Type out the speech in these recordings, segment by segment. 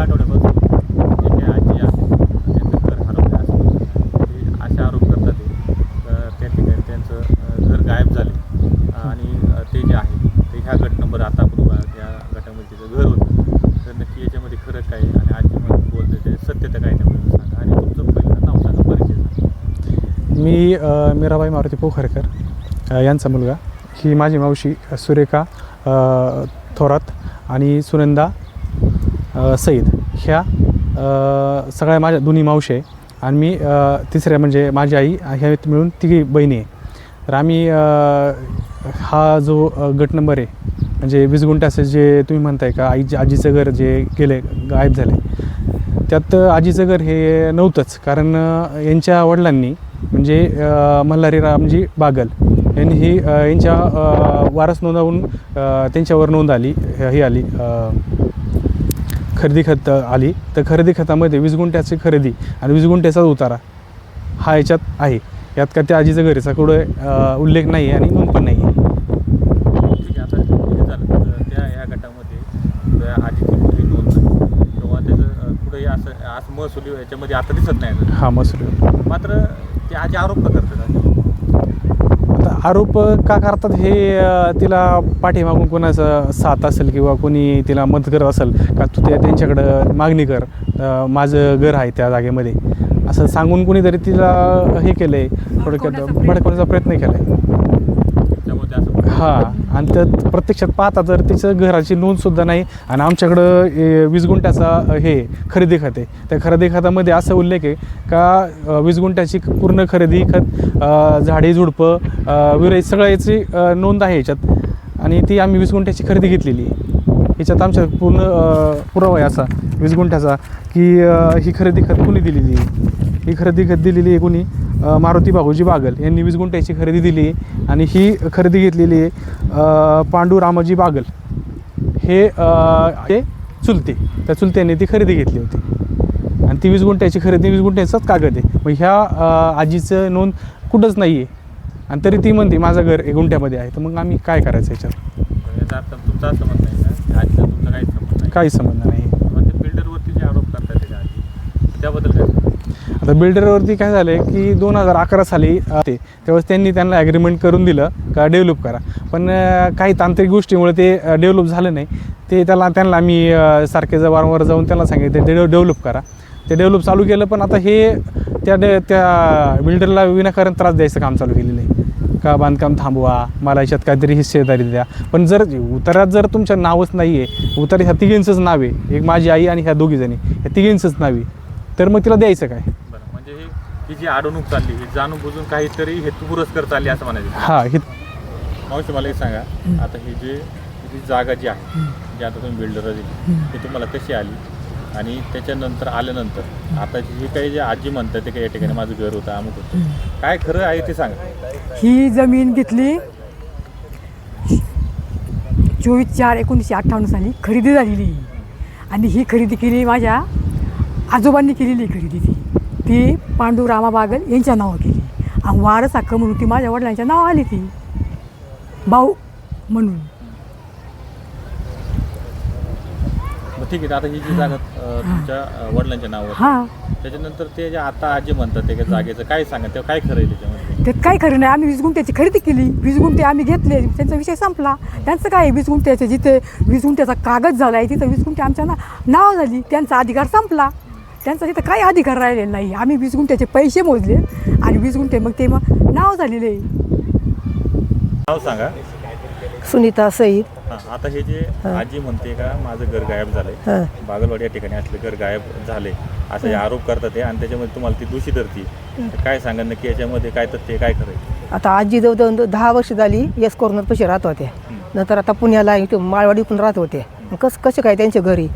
गेल्या आठवड्यापासून जे काही आजी आहे. त्यांचं घर हरवले असेल ते असे आरोप करतात तर त्या ठिकाणी त्यांचं घर गायब झाले. आणि ते जे आहे ते ह्या गट नंबर आता आपण या गटामध्ये तिचं घर होतं. तर नक्की याच्यामध्ये खरं काय आहे? आणि आजी म्हणून बोलते ते सत्यता काय त्यामध्ये सांगा. आणि तुमचं पहिलं नाव सांगा परिचय सांगा. मी मीराबाई मारुती पोखरकर यांचा मुलगा. ही माझी मावशी सुरेखा थोरात आणि सुनंदा सईद ह्या सगळ्या माझ्या दोन्ही मावशी आहे. आणि मी तिसऱ्या म्हणजे माझी आई ह्या मिळून तिघी बहिणी आहे. तर आम्ही हा जो गट नंबर आहे म्हणजे वीस गुंठ्याचं जे तुम्ही म्हणताय का आई आजीचं घर जे गेले गायब झाले त्यात आजीचं घर हे नव्हतंच. कारण यांच्या वडिलांनी म्हणजे मल्हारी रामजी म्हणजे बागल यांनी ही यांच्या वारस नोंदवून त्यांच्यावर नोंद आली ही आली खरेदी खत आली तर खरेदी खतामध्ये वीस गुंठ्याची खरेदी आणि वीस गुंठ्याचा उतारा हा याच्यात आहे. यात का त्या आजीचं घरीचा कुठं उल्लेख नाही आहे आणि नोंद पण नाही हे असं महसूल याच्यामध्ये आता दिसत नाही. हा मसूर मात्र ते आजी आरोप करतात. आरोप का करतात हे तिला पाठीमागून कोणाचं साथ असेल किंवा कोणी तिला मदत करत असेल का तू त्या त्यांच्याकडं मागणी कर माझं घर आहे त्या जागेमध्ये. असं सांगून कोणीतरी तिला हे केलं आहे थोडक्यात भडकवण्याचा प्रयत्न केला आहे हां. आणि त्यात प्रत्यक्षात पाहता तर त्याचं घराची नोंदसुद्धा नाही आणि आमच्याकडं ए, वीस गुंठ्याचा हे खरेदी खाते. त्या खरेदी खात्यामध्ये असा उल्लेख आहे का वीस गुंठ्याची पूर्ण खरेदी खत झाडे झुडपं विरे सगळं याची नोंद आहे याच्यात. आणि ती आम्ही वीस गुंठ्याची खरेदी घेतलेली आहे. याच्यात आमच्या पूर्ण पुरावा आहे असा वीस गुंठ्याचा की ही खरेदी खत कुणी दिलेली आहे? ही खरेदी खत दिलेली आहे कुणी? मारुती बागोजी बागल यांनी वीस गुंठ्याची खरेदी दिली आहे आणि ही खरेदी घेतलेली आहे पांडू रामाजी बागल. हे हे चुलते. त्या चुलत्याने ती खरेदी घेतली होती. आणि ती वीस गुंठ्याची खरेदी वीस गुंठ्याचाच कागद आहे. मग ह्या आजीचं नोंद कुठंच नाही आहे आणि तरी ती म्हणते माझं घर एक गुंठ्यामध्ये आहे. तर मग आम्ही काय करायचं याच्यावर? याचा अर्थ तुमचा असं म्हणणं आहे का आजीचा तुमचा काहीच संबंध नाही काही संबंध नाही पण ते बिल्डरवरती जे आरोप करतात त्याच्या आजी त्याबद्दल काय? आता बिल्डरवरती काय झालं आहे की दोन हजार अकरा साली ते त्यावेळेस त्यांनी त्यांना ॲग्रीमेंट करून दिलं का डेव्हलप करा. पण काही तांत्रिक गोष्टीमुळे ते डेव्हलप झालं नाही. ते त्याला त्यांना आम्ही सारखे जा वारंवार जाऊन त्यांना सांगितलं ते डेव्हलप करा. ते डेव्हलप चालू केलं पण आता हे त्या डे त्या बिल्डरला विनाकारण त्रास द्यायचं काम चालू केलेलं आहे. का बांधकाम थांबवा मला याच्यात काहीतरी हिस्सेदारी द्या. पण जर उतारात जर तुमचं नावच नाही आहे उतार ह्या तिघींचंच नाव आहे. एक माझी आई आणि ह्या दोघीजणी ह्या तिघींचंच नाव आहे. तर मग तिला द्यायचं काय? बरं म्हणजे ही ही जी अडवणूक चालली ही जाणून बुजून काहीतरी हेतू पुरस्कार चालली असं म्हणायचं. हा हे मावशी मला एक सांगा. आता ही जी ही जागा जी आहे जी आता तुम्ही बिल्डर दिली ती तुम्हाला कशी आली? आणि त्याच्यानंतर आल्यानंतर आता जी काही जे आजी म्हणतात ते काही या ठिकाणी माझं घर होतं अमुक होतं. काय खरं आहे ते सांगा. ही जमीन घेतली चोवीस चार एकोणीसशे अठ्ठावन्न साली खरेदी झालेली. आणि ही खरेदी केली माझ्या आजोबांनी केलेली खरेदी ती. ती पांडू रामा बागल यांच्या नावावर केली. आणि वारस हक्क म्हणून ती माझ्या वडिलांच्या नाव आली ती. भाऊ म्हणून. ठीक आहे आता ही जी जागा अं, तुमच्या वडिलांच्या नावावर हां. त्याच्यानंतर ते जे आता आजी म्हणतात ते जागेचं काय सांगा ते काय खरं आहे त्याच्यामध्ये? त्यात काय खरं नाही आम्ही वीस गुंठ्याची खरेदी केली. वीस गुंठे आम्ही घेतले त्यांचा विषय संपला. त्यांचं काय आहे, वीस गुंठ्याचे जिथे वीस गुंठ्याचा कागद झाला आहे तिथं वीस गुंठे आमच्या ना नाव झाली त्यांचा अधिकार संपला. त्यांचा तिथं काही अधिकार राहिलेला नाही. आम्ही वीस गुंठ्याचे पैसे मोजले आणि वीस गुंठे मग ते मग नाव झालेले. आहे नाव सांगा. सुनीता सईद. हां आता हे जे आजी म्हणते का माझं घर गायब झालंय. हां. बागलवाडी या ठिकाणी असलं घर गायब झाले असं हे. आरोप करतात ते आणि त्याच्यामध्ये तुम्हाला ती दोषी धरती. तर काय सांगा नक्की याच्यामध्ये काय तथ्य आहे, काय करायचं आता आजी जवळ जवळ दहा वर्ष झाली येस कॉर्नर पैसे राहत होत्या. नंतर आता पुण्याला इथं माळवाडी पण राहत होते. मग कसं कसं काय त्यांच्या घरी?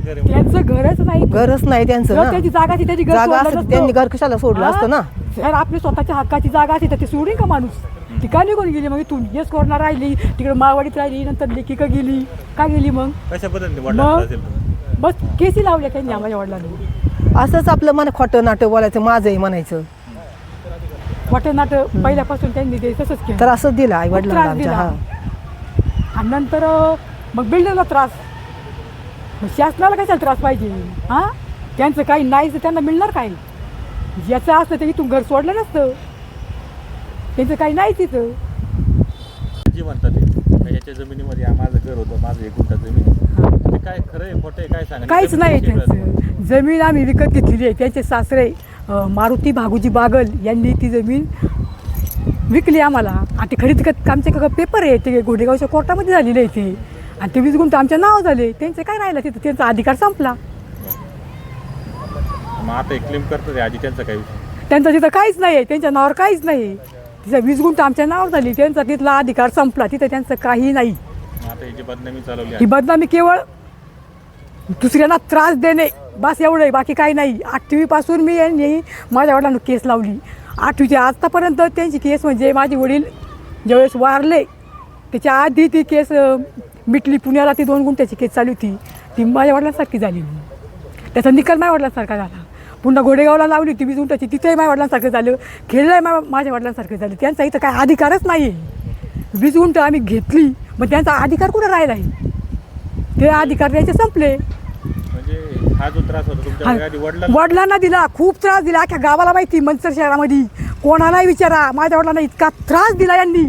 त्यांचं घरच नाही. घरच नाही त्यांचं जर ना. त्याची जागा असती त्याची घर जागा सोडलं असते नसतं. त्यांनी घर कशाला सोडलं हा? असतं ना? जर आपली स्वतःच्या हक्काची जागा असते तर ती सोडीन का माणूस? ती का निघून गेली मग? इथून येस कोरोना राहिली. तिकडे माळवाडीत राहिली नंतर लेखिका गेली. का गेली मग? कशा पद्धतीने मग? बस केसी लावल्या त्यांनी आम्हाला वडिलांनी. असंच आपलं मन खोटं नाटक बोलायचं माझं आहे म्हणायचं. वाटत नाट पहिल्यापासून त्यांनी ते तसंच केलं. तर असंच दिलं आई वडिलांना त्रास आमच्या दिला. हा. आणि नंतर अं, मग बिल्डरला त्रास. मग शासनाला कशाला त्रास पाहिजे? हां? त्यांचं काही नाही तर त्यांना मिळणार काय? ज्याचं असतं ते इथून घर सोडलं नसतं. त्यांचं काही नाही तिथं जी म्हणतात ते का याच्या जमिनीमध्ये माझं घर होतं माझं एक गुंठा जमीन आहे. ते काय खरं आहे खोटं आहे काय सांगा? काहीच नाही? त्यांचं. जमीन आम्ही विकत घेतलेली आहे. त्यांचे सासरे अं, मारुती भागूजी बागल यांनी ती जमीन विकली आम्हाला. आणि ते खरेदी करत आमचे का पेपर आहे ते गोडेगावच्या कोर्टामध्ये झालेले आहे ते. आणि ते वीस गुंठ आमच्या नाव झाले. त्यांचे काय राहिलं तिथं? त्यांचा अधिकार संपला. मग आता एक क्लेम करतात ते आधी त्यांचा विषय त्यांचं तिथं काहीच नाही त्यांच्या नावावर काहीच नाही तिथं वीस गुंठ आमच्या नावावर झाली. त्यांचा तिथला अधिकार संपला. तिथं त्यांचं काही नाही. मग आता याची बदनामी चालवली ही आहे. बदनामी केवळ दुसऱ्यांना त्रास देणे. बस एवढं आहे. बाकी काही नाही. आठवीपासून मी यांनी माझ्या वडिलांना केस लावली. आठवीच्या आत्तापर्यंत त्यांची केस म्हणजे माझे वडील ज्यावेळेस वारले त्याच्या आधी ती केस मिटली. पुण्याला ती दोन गुंठ्याची केस चालू होती. ती माझ्या वडिलांसारखी झाली त्याचा निकाल माझ्या वडिलांसारखा झाला. पुन्हा गोडेगावला लावली होती वीस गुंठ्याची. तिथेही माझ्या वडिलांसारखं झालं. खेळलंय मा माझ्या वडिलांसारखं झालं. त्यांचा इथं काय अधिकारच नाही आहे वीस गुंठ आम्ही घेतली मग त्यांचा अधिकार कुठं राहिला आहे? ते अधिकार द्यायचे संपले. म्हणजे हा. वडिलांना? वडिलांना दिला. खूप त्रास दिला. अख्ख्या गावाला माहिती मंचर शहरामध्ये. कोणालाही विचारा. माझ्या वडिलांना इतका त्रास दिला यांनी.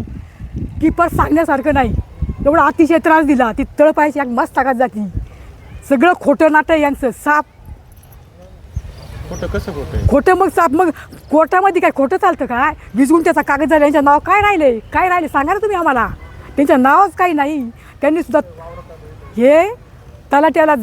की पर सांगण्यासारखं नाही. एवढा अतिशय त्रास दिला. ती तळपायची एक मस्त ताकद जाती. सगळं खोटं नाटक आहे यांचं. साप. खोटं कसं खोटं खोटं मग साप. मग कोर्टामध्ये काय खोटं चालतं काय वीस गुंठ्याचा कागद झाला. यांचं नाव काय राहिले? काय राहिले? सांगा ना तुम्ही आम्हाला. त्यांचं नावच काही नाही. त्यांनी सुद्धा हे तलाट्याला